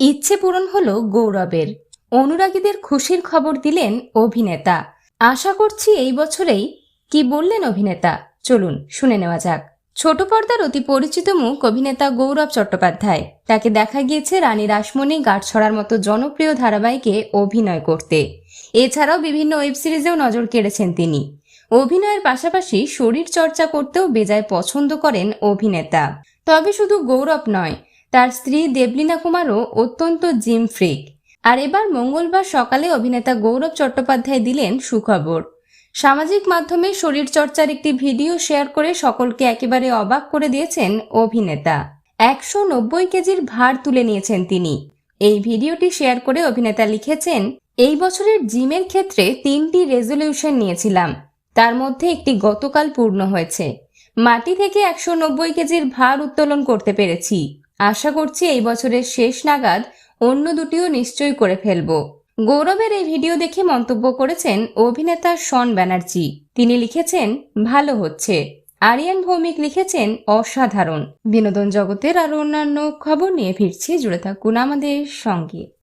ইচ্ছে পূরণ হলো গৌরবের। অনুরাগীদের খুশির খবর দিলেন অভিনেতা। আশা করছি এই বছরেই কি বললেন অভিনেতা? চলুন, শুনে নেওয়া যাক। ছোট পর্দার অতি পরিচিত মুখ অভিনেতা গৌরব চট্টোপাধ্যায়। তাকে দেখা গিয়েছে রানী রাসমণি গাঁটছড়ার মতো জনপ্রিয় ধারাবাহিকে অভিনয় করতে। এছাড়াও বিভিন্ন ওয়েব সিরিজেও নজর কেড়েছেন তিনি। অভিনয়ের পাশাপাশি শরীর চর্চা করতেও বেজায় পছন্দ করেন অভিনেতা। তবে শুধু গৌরব নয় তার স্ত্রী দেবলীনা কুমারও অত্যন্ত জিম ফ্রিক। আর এবার মঙ্গলবার সকালে অভিনেতা গৌরব চট্টোপাধ্যায় দিলেন সুখবর। সামাজিক মাধ্যমে শরীরচর্চার একটি ভিডিও শেয়ার করে সকলকে একেবারে অবাক করে দিয়েছেন অভিনেতা। একশো নব্বই কেজির ভার তুলে নিয়েছেন তিনি। এই ভিডিওটি শেয়ার করে অভিনেতা লিখেছেন, এই বছরের জিমের ক্ষেত্রে তিনটি রেজলিউশন নিয়েছিলাম। তার মধ্যে একটি গতকাল পূর্ণ হয়েছে। মাটি থেকে একশো নব্বই কেজির ভার উত্তোলন করতে পেরেছি। আশা করছি এই বছরের শেষ নাগাদ অন্য দুটিও নিশ্চয়ই করে ফেলব। গৌরবের এই ভিডিও দেখে মন্তব্য করেছেন অভিনেতা শন ব্যানার্জি। তিনি লিখেছেন, ভালো হচ্ছে। আরিয়ান ভৌমিক লিখেছেন, অসাধারণ। বিনোদন জগতের আরও অন্যান্য খবর নিয়ে ফিরছি, জুড়ে থাকুন আমাদের সঙ্গে।